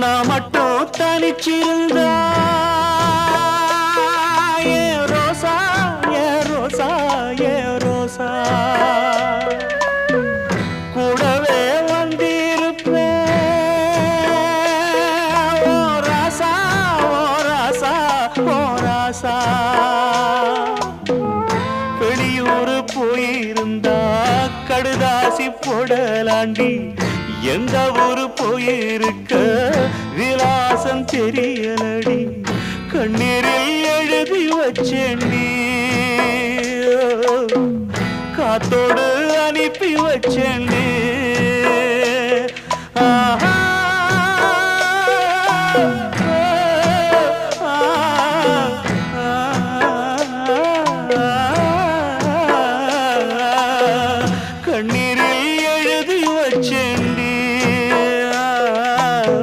நான் மட்டும் தனிச்சிருந்தா. ஏ ரோசா ஏ ரோசா ஏ ரோசா. கூடவே வந்திருப்பேன் ஓ ராசா ஓ ராசா ஓ ராசா. வெளியூர் போயிருந்தா கடுதாசி போடலாண்டி. எந்த ஊரு போயிருக்க? விலாசம் தெரியலடி. கண்ணீரில் எழுதி வச்சேண்டி காத்தோடு அனுப்பி வச்சேண்டி